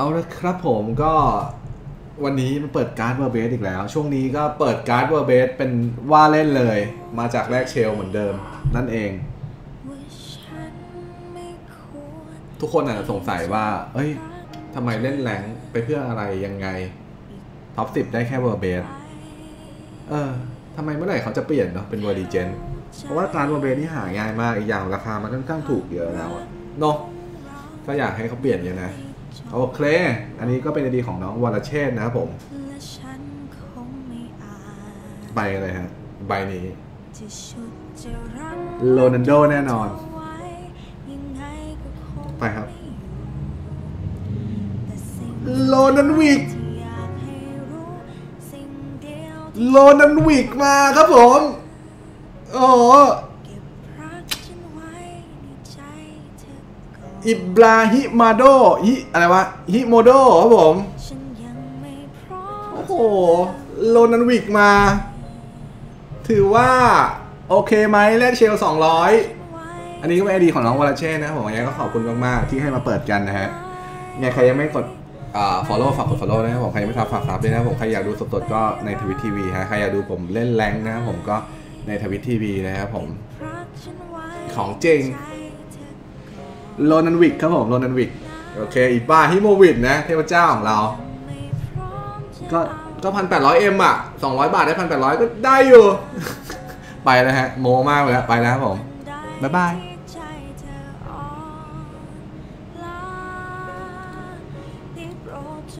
เอาละครับผมก็วันนี้มาเปิดการ์ดเวอร์เบสอีกแล้ว ช่วงนี้ก็เปิดการ์ดเวอร์เบสเป็นว่าเล่นเลย มาจากแรกเชลเหมือนเดิม นั่นเอง ทุกคนอาจจะสงสัยว่า เอ้ยทำไมเล่นแรงไปเพื่ออะไรยังไง ท็อปสิบได้แค่เวอร์เบสเออทำไมเมื่อไหร่เขาจะเปลี่ยนเนาะเป็นเวอร์ดีเจนเพราะว่าการเวอร์เบสนี่หาง่ายมากอีกอย่างราคามันค่อนข้างถูกเยอะแล้วเนาะก็อยากให้เขาเปลี่ยนอย่างนะ โอเค อันนี้ก็เป็นไอดีของน้องวรเชษฐ์นะครับผม ใบอะไรฮะ ใบนี้ โรนัลโดแน่นอน ไปครับโรนันวิกโรนันวิกมาครับผม โอ้ อิบราฮิมาโดฮิอะไรวะฮิโมโดครับผม โอ้โหโรนันวิกมา ถือว่า โอเคไหมแลกเชล 200 อันนี้ก็เป็นไอดีของน้องวรเชษฐ์นะครับผมยังไงก็ขอบคุณมาก ๆ ที่ให้มาเปิดกันนะฮะยังไงใครยังไม่กดอ่า follow ฝากกด follow นะครับผมใครยังไม่ทับฝากซับด้วยนะครับผมใครอยากดูสดๆก็ในทวิตทีวีฮะใครอยากดูผมเล่นแรงค์นะครับผมก็ในทวิตทีวีนะครับผมของจริง โรนันวิกครับผมโรนันวิกโอเคอีป้าฮิโมวิดนะเทพเจ้าของเรา ก็ก็พันแปดร้อยเอ็มอะสองร้อยบาทได้พันแปดร้อยก็ได้อยู่ ไปแล้วฮะ โมมากเลยไปแล้วครับผม บ๊ายบาย